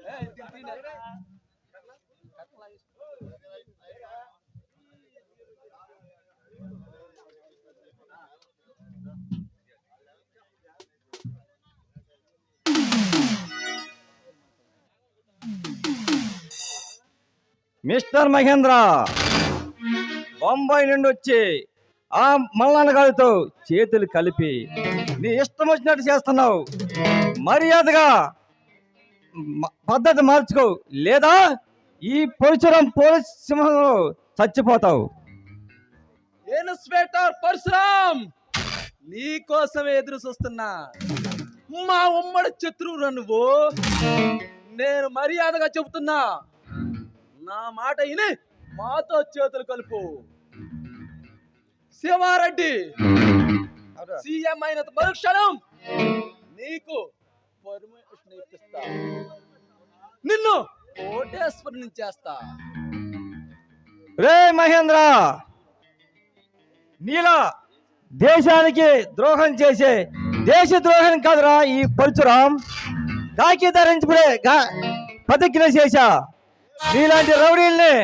Eh, tiap pindah. Karena lain. Mister Mahendra. Bombay నుండి వచ్చి ఆ మల్లన్న గారితో చేతులు కలిపి నీ ఇష్టం వచ్చినట్టు చేస్తున్నావు. మర్యాదగా పద్ధతి మార్చుకో. లేదా ఈ పరిశురం పోలీస్ సింహంలో చచ్చిపోతావు. ఇన్స్పెక్టర్ పరశురామ్ నీ కోసం ఎదురు చూస్తున్నా. మా ఉమ్మడి శత్రువురా నువ్వు నేను మర్యాదగా చెబుతున్నా. నా మాట విని మాతో చేతులు కలుపు. శివారెడ్డి సీఎం అయిన మరుక్షణం నీకు పర్మిషన్ ఇప్పిస్తా. నిన్ను కోటేశ్వరుని చేస్తా. రే మహేంద్ర నీలా దేశానికి ద్రోహం చేసే దేశ ద్రోహం కాదురా ఈ పరశురాం కాకి ధరించుకునే గా- ప్రతిజ్ఞ చేశా. మీలాంటి రౌడీల్ని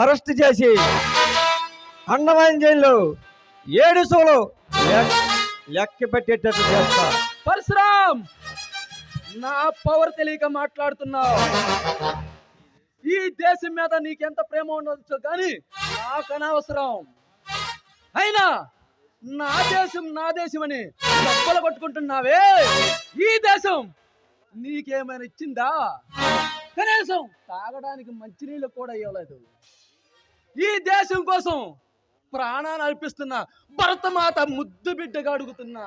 అరెస్ట్ చేసి అండమాన్ జైల్లో ఏడు సోలు లెక్క పెట్టేటట్టు చేస్తా. పరశురామ్! నా పవర్ తెలియక మాట్లాడుతున్నావు. ఈ దేశం మీద నీకెంత ప్రేమ ఉండొచ్చు కానీ నాకు అనవసరం. అయినా నా దేశం నా దేశం అని డబ్బులు కొట్టుకుంటున్నావే. ఈ దేశం నీకేమైనా ఇచ్చిందా? కనీసం తాగడానికి మంచినీళ్ళు కూడా ఇవ్వలేదు. ఈ దేశం కోసం ప్రాణాలు అర్పిస్తున్నా భరతమాత ముద్దు బిడ్డగా అడుగుతున్నా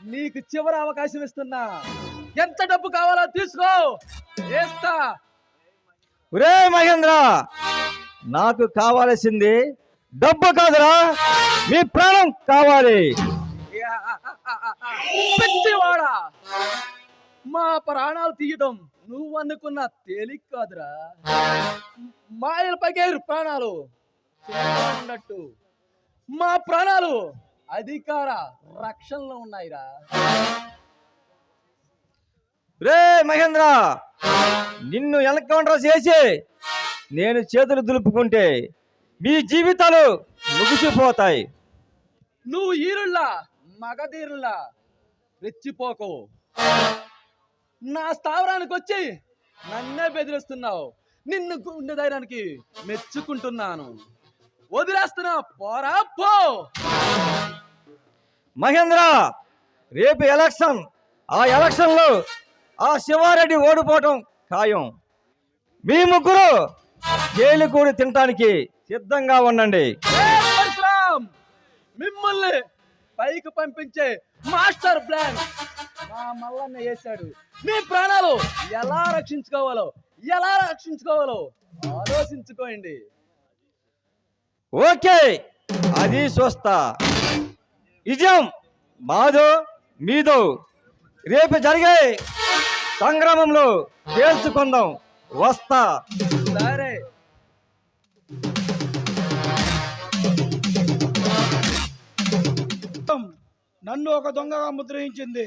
నీకు చివరి అవకాశం ఇస్తున్నా ఎంత డబ్బు కావాలో తీసుకో వేస్తా ఒరే మహేంద్ర నాకు కావాల్సింది డబ్బు కాదురా మీ ప్రాణం కావాలి. పిచ్చివాడా మా ప్రాణాలు తీయటం నువ్వు అనుకున్న తేలిక కాదురా. మాయల పగేరు ప్రాణాలు. ఉన్నట్టు మా ప్రాణాలు అధికార రక్షణలో ఉన్నాయిరా. రే మహేంద్ర నిన్ను ఎన్కౌంటర్ చేసి నేను చేతులు దులుపుకుంటే మీ జీవితాలు ముగిసిపోతాయి. నువ్వు ఈరుల్లా మగధీరుల్లా రెచ్చిపోకు. నా స్థావరానికి వచ్చి నన్నే బెదిరిస్తున్నావు. నిన్ను గుండె ధైర్యానికి మెచ్చుకుంటున్నాను. వదిలేస్తున్నా పోరా పో! మహేంద్ర రేపు ఎలక్షన్. ఆ ఎలక్షన్లో ఆ శివారెడ్డి ఓడిపోవటం ఖాయం. మీ ముగ్గురు జైలు కూడి తినటానికి సిద్ధంగా ఉండండి! మిమ్మల్ని పైకి పంపించే మాస్టర్ ప్లాన్ మా మల్లన్న వేశాడు. మీ ప్రాణాలు ఎలా రక్షించుకోవాలో ఎలా రక్షించుకోవాలో ఆలోచించుకోండి. ఓకే అది చూస్తా నిజం మాదో మీదో. రేపు జరిగే సంగ్రామంలో తేల్చుకుందాం. వస్తా. సరే. నన్ను ఒక దొంగగా ముద్రించింది.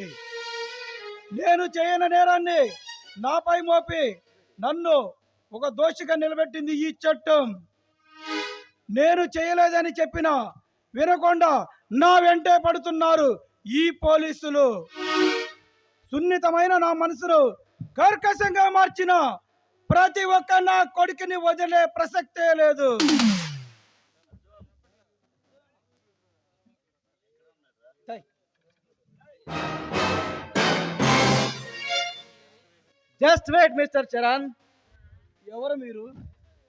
నేను చేయని నేరాన్ని నాపై మోపి నన్ను ఒక దోషిగా నిలబెట్టింది ఈ చట్టం. నేను చేయలేదని చెప్పిన వినకుండా నా వెంటే పడుతున్నారు ఈ పోలీసులు. సున్నితమైన నా మనసును కర్కశంగా మార్చిన ప్రతి ఒక్క నా కొడుకుని వదిలే ప్రసక్తే లేదు. Just wait mister Charan. ఎవరు మీరు?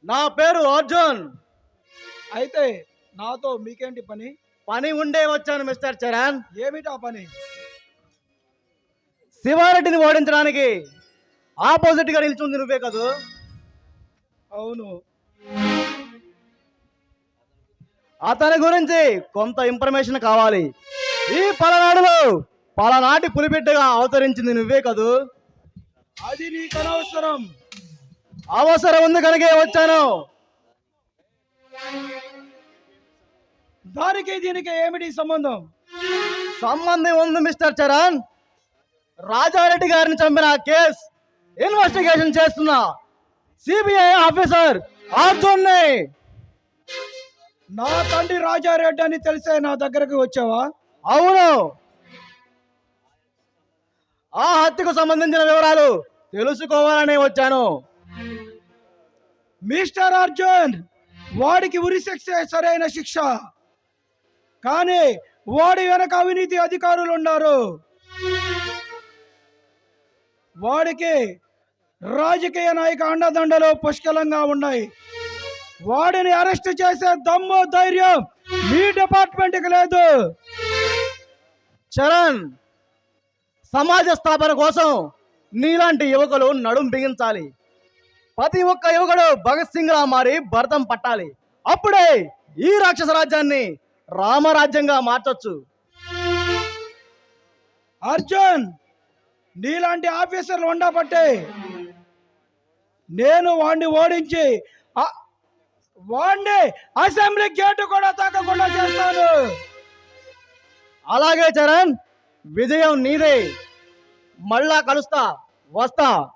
నా పేరు అర్జున్. అయితే నాతో మీకేంటి పని? పని ఉండే వచ్చాను మిస్టర్ చరణ్. ఏమిటా పని? శివారెడ్డిని ఓడించడానికి ఆపోజిట్గా నిల్చుంది నువ్వే కదూ? అవును. అతని గురించి కొంత ఇన్ఫర్మేషన్ కావాలి. ఈ పలనాడులో పలనాటి పులిబిడ్డగా అవతరించింది నువ్వే కదూ? అది నీకు అనవసరం. అవసరం ఉంది కనుకే వచ్చాను. దానికి దీనికి ఏమిటి సంబంధం? సంబంధం ఉంది మిస్టర్ చరణ్. రాజారెడ్డి గారిని చంపిన కేస్ ఇన్వెస్టిగేషన్ చేస్తున్నా సిబిఐ ఆఫీసర్ అర్జున్ని నా తండ్రి రాజారెడ్డి అని తెలిసే నా దగ్గరకు వచ్చావా? అవును. పార్టీకు సంబంధించిన వివరాలు తెలుసుకోవాలని వచ్చాను. మిస్టర్ అర్జున్ వాడికి ఉరి శిక్ష సరైన శిక్ష. కానీ వాడి వెనక అవినీతి అధికారులు ఉన్నారు. వాడికి రాజకీయ నాయక అండదండలు పుష్కలంగా ఉన్నాయి. వాడిని అరెస్ట్ చేసే దమ్ము ధైర్యం మీ డిపార్ట్మెంట్కి లేదు. చరణ్ సమాజ స్థాపన కోసం నీలాంటి యువకులు నడుం బిగించాలి. ప్రతి ఒక్క యువకుడు భగత్ సింగ్ లా మారి భరతం పట్టాలి. అప్పుడే ఈ రాక్షస రాజ్యాన్ని రామరాజ్యంగా మార్చొచ్చు. అర్జున్ నీలాంటి ఆఫీసర్లు ఉండబట్టే నేను వాడిని ఓడించి వాడిని అసెంబ్లీ గేటు కూడా తాకకుండా చేస్తాను. అలాగే చరణ్ విజయం నీదే. మళ్ళా కలుస్తా వస్తా.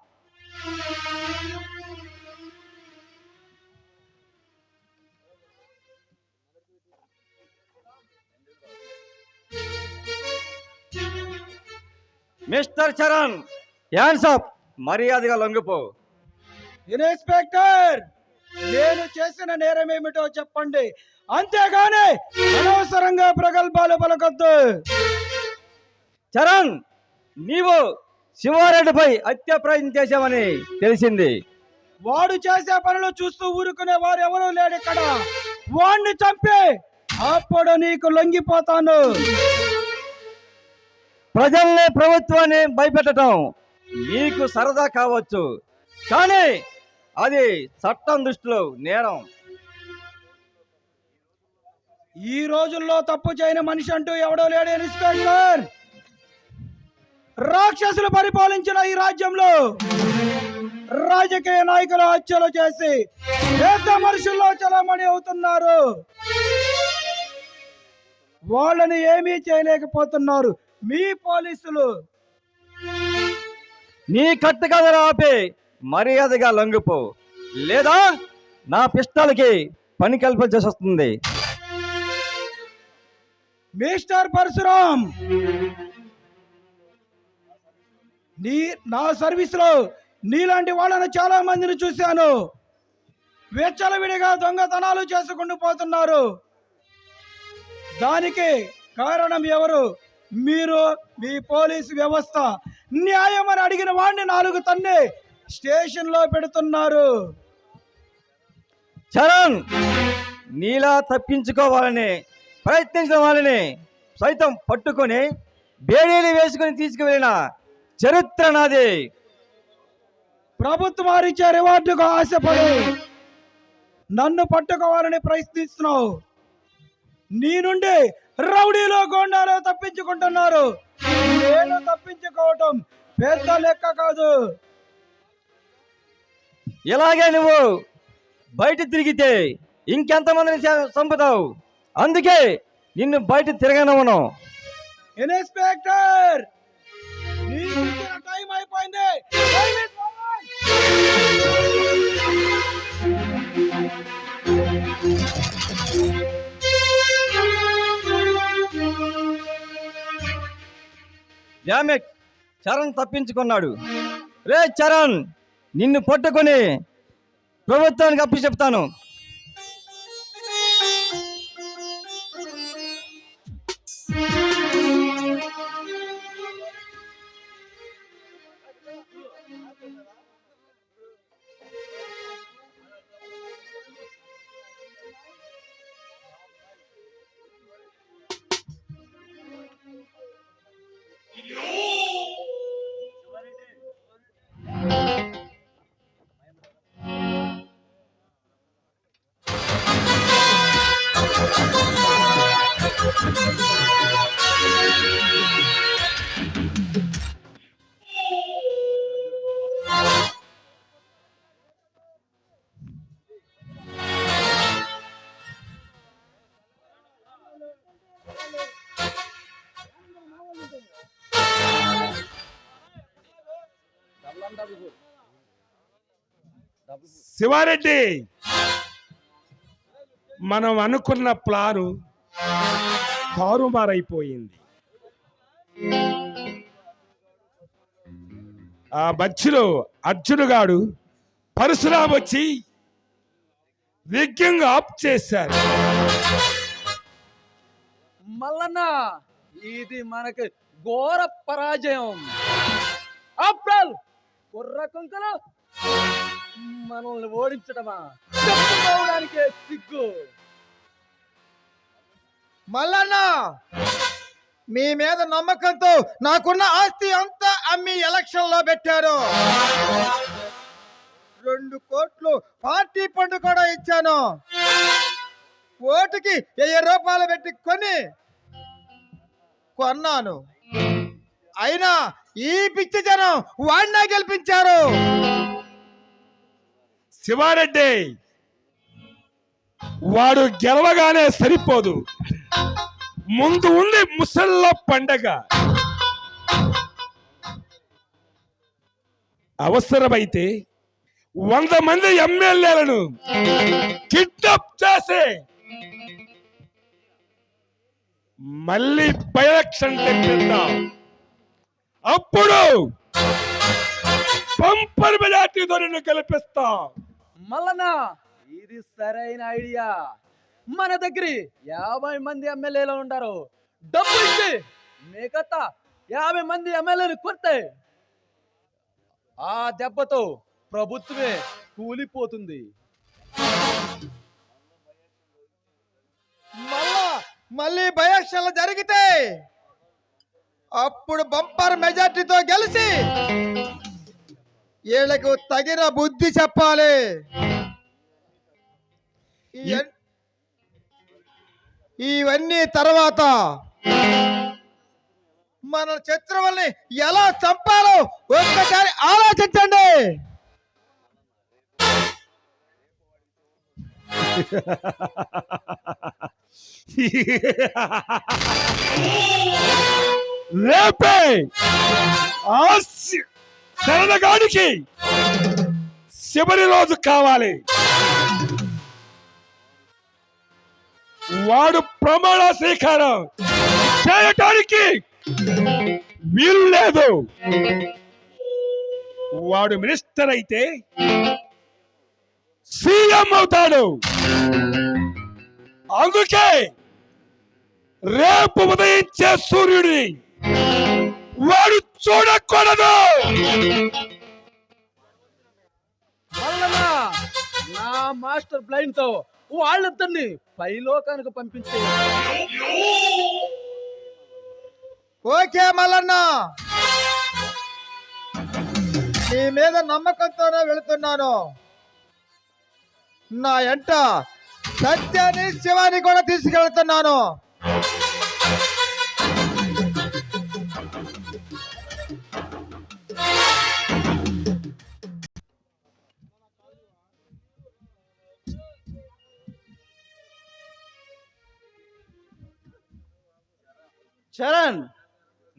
మిస్టర్ చరణ్ యాన్సప్ మర్యాదగా లొంగిపో. ఇన్స్పెక్టర్ నేను చేసిన నేరం ఏమిటో చెప్పండి. అంతేగాని అనవసరంగా ప్రగల్భాలు పలకొద్దు. చరణ్ నీవు శివారెడ్డిపై హత్య ప్రయత్నం చేశామని తెలిసింది. వాడు చేసే పనులు చూస్తూ ఊరుకునే వారు ఎవరూ లేడు ఇక్కడ. వాడిని చంపి అప్పుడు నీకు లొంగిపోతాను. ప్రజల్ని ప్రభుత్వాన్ని భయపెట్టడం నీకు సరదా కావచ్చు కానీ అది చట్టం దృష్టిలో నేరం. ఈ రోజుల్లో తప్పు చేయని మనిషి అంటూ ఎవడో లేడు ఇన్స్పెక్టర్. రాక్షసులు పరిపాలించిన ఈ రాజ్యంలో రాజకీయ నాయకులు హత్యలు చేసి పెద్ద మనుషుల్లో చలామణి అవుతున్నారు. వాళ్ళని ఏమీ చేయలేకపోతున్నారు. మీ పోలీసులు. నీ కట్టు కథలు ఆపి మర్యాదగా లొంగిపో. లేదా నా పిస్టల్కి పని కల్పించాల్సి వస్తుంది. మిస్టర్ పరశురామ్ నీ నా సర్వీస్లో నీలాంటి వాళ్ళని చాలా మందిని చూశాను. విచ్చలవిడిగా దొంగతనాలు చేసుకుంటూ పోతున్నారు. దానికి కారణం ఎవరు? మీరు మీ పోలీసు వ్యవస్థ న్యాయం అని అడిగిన వాడిని నాలుగు తన్ని స్టేషన్లో పెడుతున్నారు. చరణ్ నీలా తప్పించుకోవాలని ప్రయత్నించిన వాళ్ళని సైతం పట్టుకొని బేడీలు వేసుకొని తీసుకువెళ్ళిన చరిత్ర నాది ప్రభుత్వం వారిచ్చే రివార్డుకు ఆశపడి నన్ను పట్టుకోవాలని ప్రయత్నిస్తున్నావు. నీ నుండి రౌడీలో గోండాలో తప్పించుకుంటున్నారు. నేను తప్పించుకోవటం పెద్ద లెక్క కాదు. ఇలాగే నువ్వు బయట తిరిగితే ఇంకెంతమందిని చంపుతావు? అందుకే నిన్ను బయట తిరగనవను ఇన్స్పెక్టర్! టైం అయిపోయింది. డామెట్ చరణ్ తప్పించుకున్నాడు. రే చరణ్ నిన్ను పట్టుకొని ప్రభుత్వానికి అప్పు చెప్తాను. శివారెడ్డి మనం అనుకున్న ప్లాను తారుమారైపోయింది. ఆ మధ్యలో అర్జునుగాడు పరశురాం వచ్చి విజ్ఞంగా ఆప్ చేశారు. మల్లన్న ఇది మనకి ఘోర పరాజయం. ఆఫ్టర్ కుర్ర కుంకలు. మనల్ని ఓడించటమా చెప్పుకోవడానికే సిగ్గు. మల్లన్న మీ మీద నమ్మకంతో నాకున్న ఆస్తి అంతా అమ్మి ఎలక్షన్లో పెట్టారు. రెండు కోట్లు పార్టీ పండు కూడా ఇచ్చాను. ఓటుకి వెయ్యి రూపాయలు పెట్టి కొని కొన్నాను. అయినా ఈ పిచ్చి జనం వాడినా గెలిపించారు. శివారెడ్డి వాడు గెలవగానే సరిపోదు. ముందు ఉంది ముసళ్ళ పండగ. అవసరమైతే వంద మంది ఎమ్మెల్యేలను కిడ్నాప్ చేసి మళ్ళీ బయలక్షన్ తెప్పిద్దాం. అప్పుడు పంపర్ మెజార్టీతో నిన్ను గెలిపిస్తాం. మల్లన్న ఇది సరైన ఐడియా. మన దగ్గర యాభై మంది ఎమ్మెల్యేలు ఉంటారు. డబ్బు ఇచ్చి మిగతా యాభై మంది ఎమ్మెల్యేలు కొడితే ఆ దెబ్బతో ప్రభుత్వమే కూలిపోతుంది. మళ్ళా మళ్ళీ బయక్షలు జరిగితే అప్పుడు బంపర్ మెజార్టీతో గెలిచి వీళ్ళకు తగిన బుద్ధి చెప్పాలి. ఇవన్- ఇవన్నీ తర్వాత మన శత్రువుల్ని ఎలా చంపాలో ఒక్కసారి ఆలోచించండి. రేపే ఆ శరణగాడికి చివరి రోజు కావాలి. వాడు ప్రమాణ స్వీకారం చేయటానికి వీలు లేదు. వాడు మినిస్టర్ అయితే సీఎం అవుతాడు. అందుకే రేపు ఉదయించే సూర్యుడిని వాడు చూడకూడదు! మల్లన్న నా మాస్టర్ ప్లాన్తో వాళ్ళిద్దరిని పైలోకానికి పంపించే ఓకే మల్లన్న. నీ మీద నమ్మకంతోనే వెళుతున్నాను. నా ఎంట సత్యాన్ని శివాని కూడా తీసుకెళ్తున్నాను. చరణ్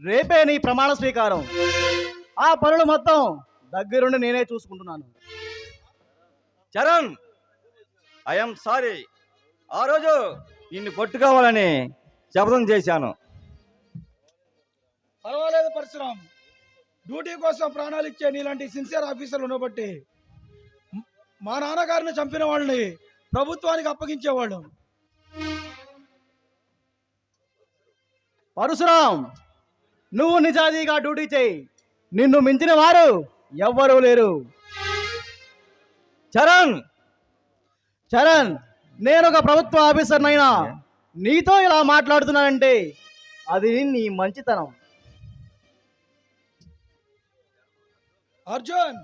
రేపే నీ ప్రమాణ స్వీకారం. ఆ పనులు మొత్తం దగ్గరుండి నేనే చూసుకుంటున్నాను. చరణ్ ఐఎమ్ సారీ ఆ రోజు నిన్ను కొట్టుకోవాలని శపథం చేశాను. పర్వాలేదు పరశురాం. డ్యూటీ కోసం ప్రాణాలు ఇచ్చే నీలాంటి సిన్సియర్ ఆఫీసర్లు ఉండబట్టి మ్- మా నాన్నగారిని చంపిన వాళ్ళని ప్రభుత్వానికి అప్పగించేవాళ్ళం. పరశురాం నువ్వు నిజాయితీగా డ్యూటీ చేయి. నిన్ను మించిన వారు ఎవ్వరూ లేరు. చరణ్ చరణ్ నేను ఒక ప్రభుత్వ ఆఫీసర్నైనా నీతో ఇలా మాట్లాడుతున్నానంటే అది నీ మంచితనం. అర్జున్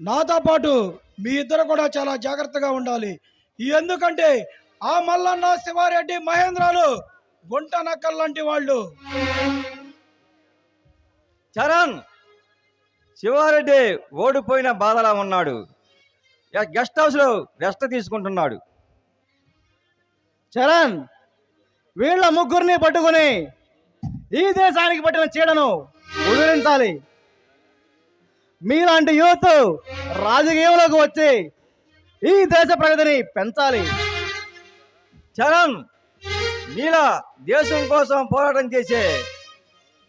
నాతో పాటు మీ ఇద్దరు కూడా చాలా జాగ్రత్తగా ఉండాలి. ఎందుకంటే ఆ మల్లన్న శివారెడ్డి మహేంద్రాలు గుంట నక్కల్ లాంటి వాళ్ళు. చరణ్ శివారెడ్డి ఓడిపోయిన బాధలా ఉన్నాడు. గెస్ట్ హౌస్లో రెస్ట్ తీసుకుంటున్నాడు. చరణ్ వీళ్ళ ముగ్గురిని పట్టుకుని ఈ దేశానికి పట్టిన చీడను వదిలించాలి మీలాంటి యూత్ రాజకీయంలోకి వచ్చి ఈ దేశ ప్రగతిని పెంచాలి. చరణ్ నీలా దేశం కోసం పోరాటం చేసే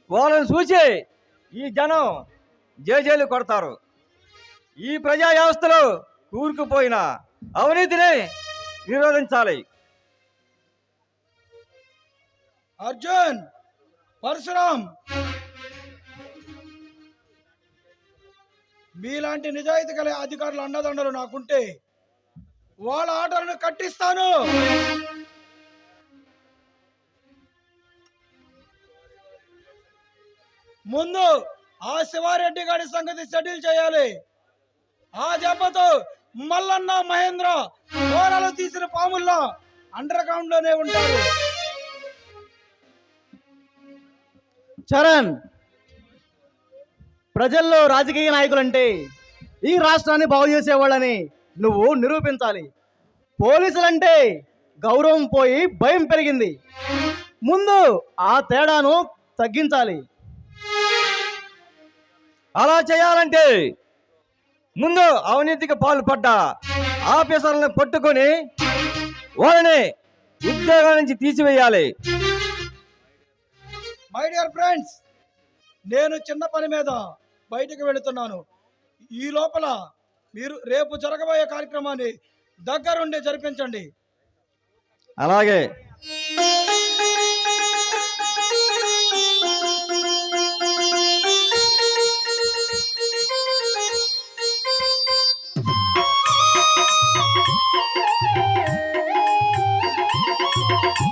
వాళ్ళని చూసి ఈ జనం జేజేలు కొడతారు. ఈ ప్రజా వ్యవస్థలో కూరుకుపోయిన అవినీతిని నిరోధించాలి. అర్జున్ పరశురామ్! మీలాంటి నిజాయితీ గల అధికారులు అన్నదండలు నాకుంటే వాళ్ళ ఆటలను కట్టిస్తాను! ముందు ఆ శివారెడ్డి గారి సంగతి సెటిల్ చేయాలి. ఆ దెబ్బతో మల్లన్న మహేంద్ర కోరలు తీసిన పాముల్లో అండర్ గ్రౌండ్లోనే ఉంటారు. చరణ్ ప్రజల్లో రాజకీయ నాయకులంటే ఈ రాష్ట్రాన్ని బాగు చేసేవాళ్ళని నువ్వు నిరూపించాలి. పోలీసులంటే గౌరవం పోయి భయం పెరిగింది. ముందు ఆ తేడాను తగ్గించాలి. అలా చేయాలంటే ముందు అవినీతికి పాల్పడ్డ ఆఫీసర్లను పట్టుకొని వాళ్ళని ఉద్యోగాల నుంచి తీసివేయాలి. మై డియర్ ఫ్రెండ్స్ నేను చిన్న పని మీద బయటికి వెళుతున్నాను. ఈ లోపల మీరు రేపు జరగబోయే కార్యక్రమాన్ని దగ్గరుండి జరిపించండి. అలాగే.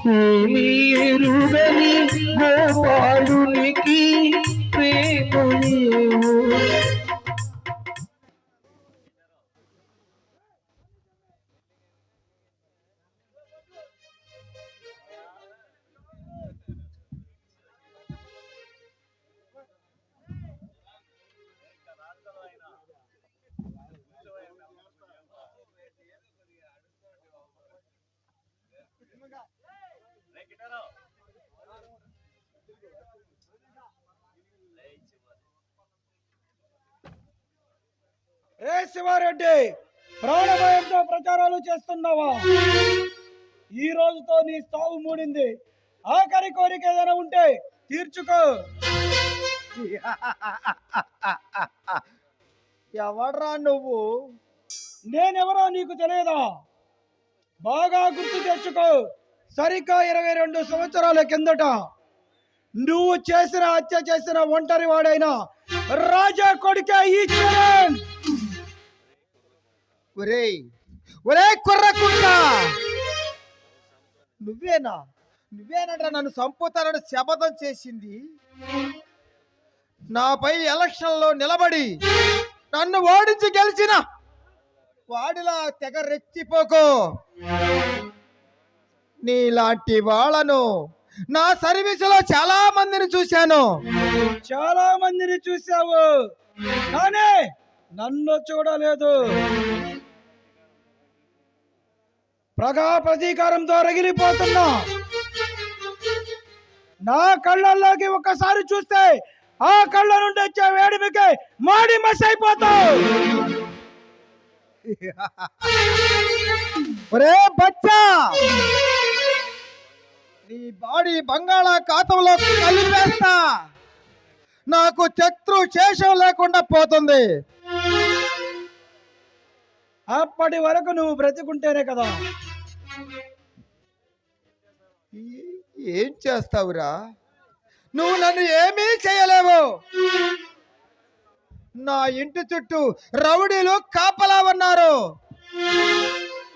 ఎరుగని గోపాలునికి ప్రేమ నీవు ఏ శివారెడ్డి ప్రాణభయంతో ప్రచారాలు చేస్తున్నావా? ఈ రోజుతో నీ సాగు మూడింది. ఆఖరి కోరిక ఏదైనా ఉంటే తీర్చుకో. ఎవడ్రా నువ్వు? నేనెవరో నీకు తెలియదా? బాగా గుర్తు తెచ్చుకో. సరిగ్గా ఇరవై రెండు సంవత్సరాల కిందట నువ్వు చేసిన హత్య చేసిన ఒంటరి వాడైన రాజా కొడుకే ఈ చరణ్. ఒరేయ్ ఒరే కుర్రకుంట. నువ్వేనా? నువ్వేనట నన్ను సంపుతానని శపథం చేసింది? నాపై ఎలక్షన్లో నిలబడి నన్ను ఓడించి గెలిచిన వాడిలా తెగ రెచ్చిపోకో. నీలాంటి వాళ్ళను నా సర్వీసులో చాలా మందిని చూశాను. చాలా మందిని చూసావు కానీ నన్ను చూడలేదు. ప్రగా ప్రతీకారంతో రగిలిపోతున్నా నా కళ్ళల్లోకి ఒక్కసారి చూస్తే ఆ కళ్ళ నుండి వచ్చే వేడిమికి మాడి మస్ అయిపోతావు. ఒరే బచ్చా! నీ బాడీ బంగాళాఖాతంలో కలిపేస్తా నాకు శత్రు శేషం లేకుండా పోతుంది. అప్పటి వరకు నువ్వు బ్రతికుంటేనే కదా. ఏం చేస్తావురా? నువ్వు నన్ను ఏమీ చేయలేవు. నా ఇంటి చుట్టూ రౌడీలు కాపలా ఉన్నారు.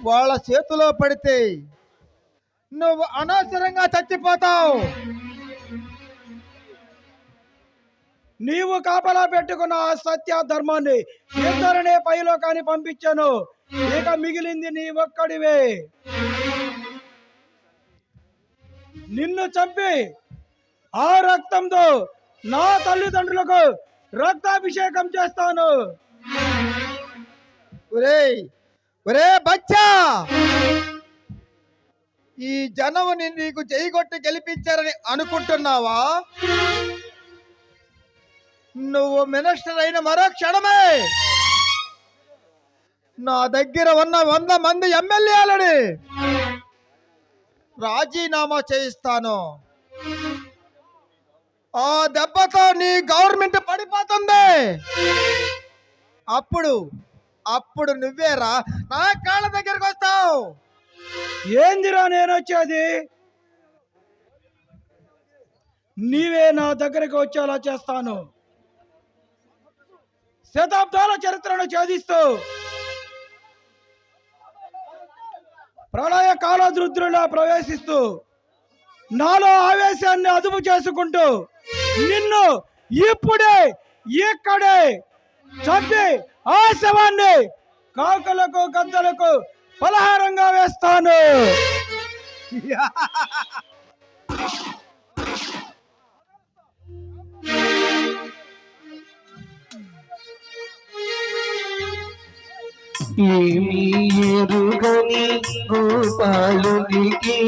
వాళ్ళ చేతిలో పడితే నువ్వు అనవసరంగా చచ్చిపోతావు. నీవు కాపలా పెట్టుకున్న ఆ సత్య ధర్మాన్ని ఇద్దరినే పైలోకాన్ని పంపించాను. ఇక మిగిలింది నీ ఒక్కడివే. నిన్ను చంపి ఆ రక్తంతో నా తల్లిదండ్రులకు రక్తాభిషేకం చేస్తాను. ఒరేయ్ ఒరే బచ్చా! ఈ జనముని నీకు చేయగొట్టి గెలిపించారని అనుకుంటున్నావా? నువ్వు మినిస్టర్ అయిన మరో క్షణమే. నా దగ్గర ఉన్న వంద మంది ఎమ్మెల్యేలని రాజీనామా చేయిస్తాను. ఆ దెబ్బతో నీ గవర్నమెంట్ పడిపోతుంది. అప్పుడు అప్పుడు నువ్వేరా నా కాళ్ళ దగ్గరకు వస్తావు. ఏందిరా నేను వచ్చేది నీవే నా దగ్గరకు వచ్చేలా చేస్తాను. శతాబ్దాల చరిత్రను ఛేదిస్తూ ప్రళయ కాలదృద్రులా ప్రవేశిస్తూ నాలో ఆవేశాన్ని అదుపు చేసుకుంటూ నిన్ను ఇప్పుడే ఇక్కడే చంపి ఆ శవాన్ని కాకులకు గద్దలకు పలహారంగా వేస్తాను. ఏమి ఎరుగని గోపాలునికి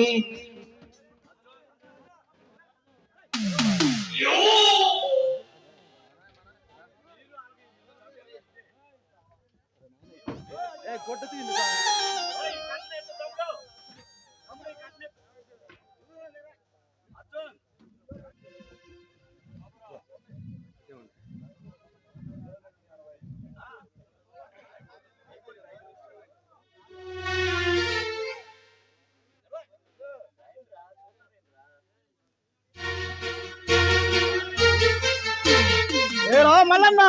ఏరా మల్లన్న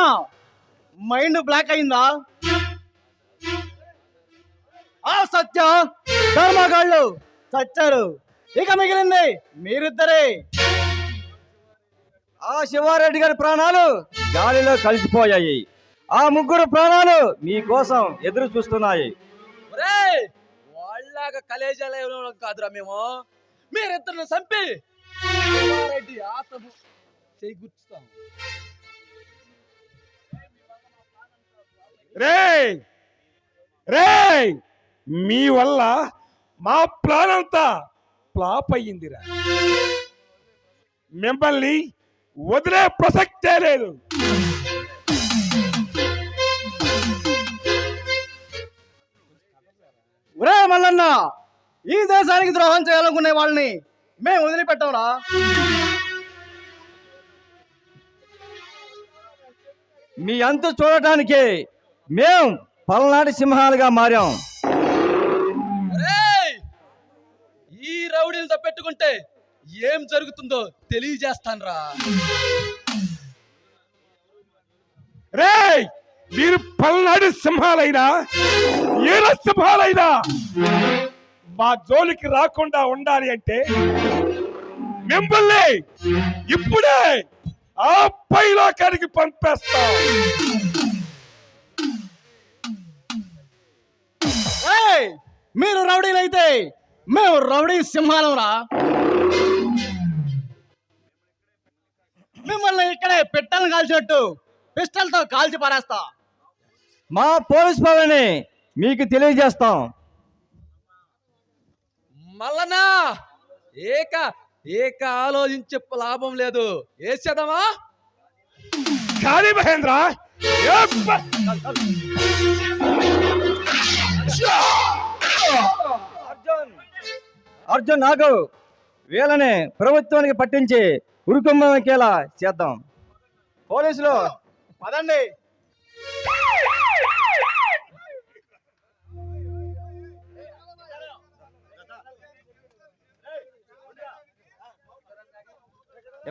మైండ్ బ్లాక్ అయిందా? ఆ సత్య ధర్మగాళ్ళు చచ్చారు. ఇక మిగిలింది మీరిద్దరే. ఆ శివారెడ్డి గారి ప్రాణాలు గాలిలో కలిసిపోయాయి. ఆ ముగ్గురు ప్రాణాలు మీకోసం ఎదురు చూస్తున్నాయి. వాళ్ళలాగా కలేజాలు కాదురా మేము. మీరిద్దరిని చంపి శివారెడ్డి ఆత్మ చేయి రే రేయ్! రేయ్! మీ వల్ల మా ప్లాన్ అంతా ఫ్లాప్ అయ్యిందిరా. మిమ్మల్ని వదిలే ప్రసక్తే లేదు. ఒరే మల్లన్న ఈ దేశానికి ద్రోహం చేయాలనుకునే వాళ్ళని మేము వదిలిపెట్టంరా. మీ అంత చూడటానికే మేం పల్నాటి సింహాలుగా మారాం. రేయ్! ఈ రౌడీలతో పెట్టుకుంటే ఏం జరుగుతుందో తెలియజేస్తాన్రా. రేయ్! మీరు పల్నాడు సింహాలైనా ఈర సింహాలైనా మా జోలికి రాకుండా ఉండాలి అంటే మిమ్మల్ని ఇప్పుడే ఆ పైలోకానికి పంపేస్తాం. మీరు రౌడీలైతే మేము రౌడీ సింహాలం రా మిమ్మల్ని ఇక్కడే పెట్టాలని కాల్చినట్టు పిస్టల్తో కాల్చి పారేస్తా. మా పోలీస్ పవర్ని మీకు తెలియజేస్తాం. మల్లనా ఏక ఏక ఆలోచించే లాభం లేదు. వేసేద్దామా కానీ మహేంద్ర అర్జున్! నాకు వీళ్ళని ప్రభుత్వానికి పట్టించి ఉరుకుమ్మకేలా చేద్దాం? పోలీసులు పదండి!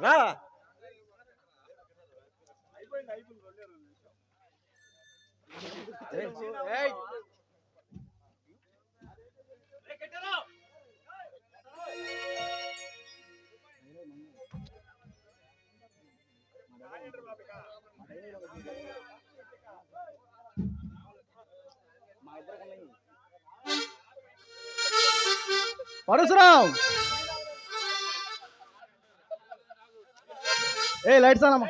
రా ఏయ్! పరశురామ్! ఏ లైట్స్ అనమ్మా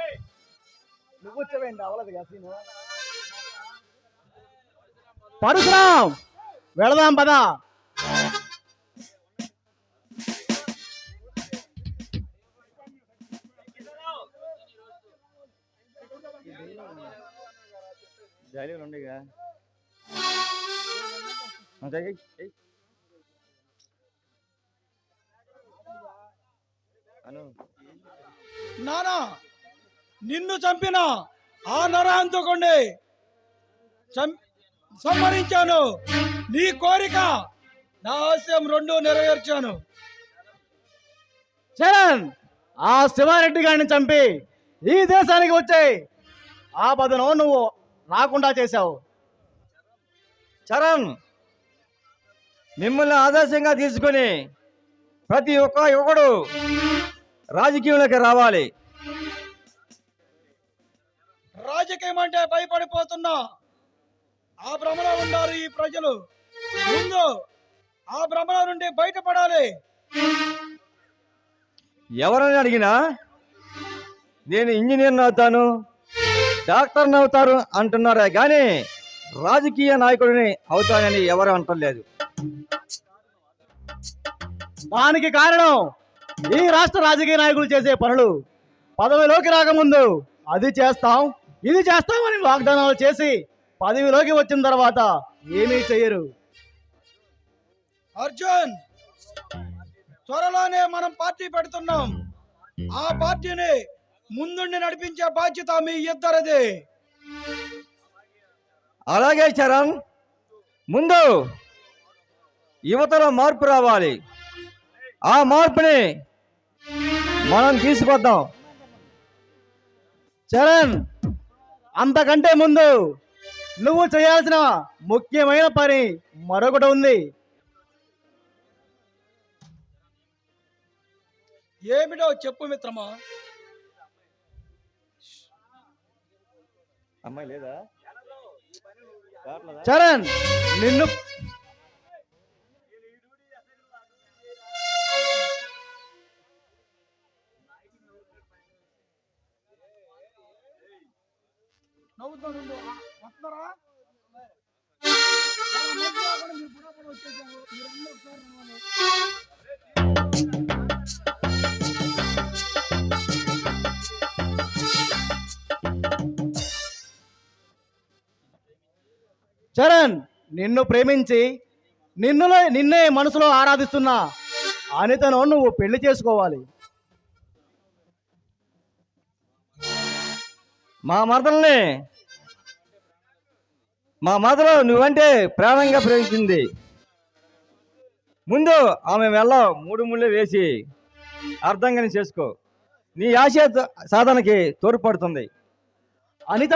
నువ్వు వచ్చావేంటి అవ్వలేదు కదా సీను. వెళదాం పదా. జాలీలు ఉండేగా నానా నిన్ను చంపిన ఆ నరహంతకుండి చం- సంహరించాను. నీ కోరిక నా ఆశయం రెండు నెరవేర్చాను. చరణ్ ఆ శివారెడ్డి గారిని చంపి ఈ దేశానికి వచ్చే ఆపదను నువ్వు రాకుండా చేశావు. చరణ్ మిమ్మల్ని ఆదర్శంగా తీసుకొని ప్రతి ఒక్క యువకుడు రాజకీయంలోకి రావాలి. రాజకీయం అంటే భయపడిపోతున్నా. ఆ భ్రమలో ఉన్నారు ఈ ప్రజలు. ముందు ఆ భ్రమల నుండి బయటపడాలి. ఎవరని అడిగినా నేను ఇంజనీర్ని అవుతాను డాక్టర్ని అవుతారు అంటున్నారే కానీ రాజకీయ నాయకుడిని అవుతానని ఎవరు అంటలేదు. దానికి కారణం ఈ రాష్ట్ర రాజకీయ నాయకులు చేసే పనులు. పదవిలోకి రాకముందు అది చేస్తాం ఇది చేస్తామని వాగ్దానాలు చేసి పదవిలోకి వచ్చిన తర్వాత ఏమీ చేయరు. అర్జున్ త్వరలోనే మనం పార్టీ పెడుతున్నాం. ఆ పార్టీని ముందుండి నడిపించే బాధ్యత మీ ఇద్దరిది. అలాగే చరణ్ ముందు యువతలో మార్పు రావాలి. ఆ మార్పుని మనం తీసుకొద్దాం. చరణ్ అంతకంటే ముందు నువ్వు చేయాల్సిన ముఖ్యమైన పని మరొకటి ఉంది. ఏమిటో చెప్పు మిత్రమా. అమ్మాయి లేదా చరణ్ నిన్ను వచ్చేసారు. మీరందరూ ఒకసారి చరణ్ నిన్ను ప్రేమించి నిన్నులో నిన్నే మనసులో ఆరాధిస్తున్నా అనితను నువ్వు పెళ్ళి చేసుకోవాలి. మా మదల్ని మా మదలు నువ్వంటే ప్రాణంగా ప్రేమించింది. ముందు ఆమె వెళ్ళ మూడు ముళ్ళు వేసి అర్థంగానే చేసుకో. నీ ఆశయ సాధనకి తోడ్పడుతుంది. అనిత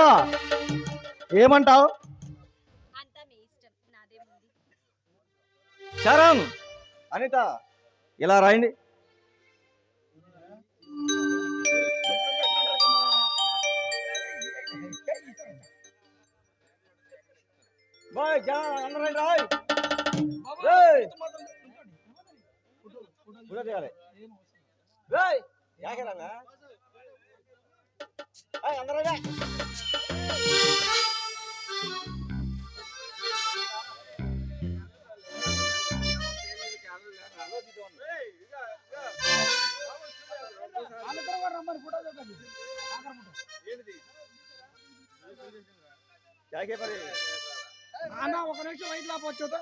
ఏమంటావు? చరణ్ అనిత ఇలా రాయండి. అందరూ ఫోటో ఫోటో. నాన్న ఒక నిమిషం వైట్ లాపొచ్చు యాకే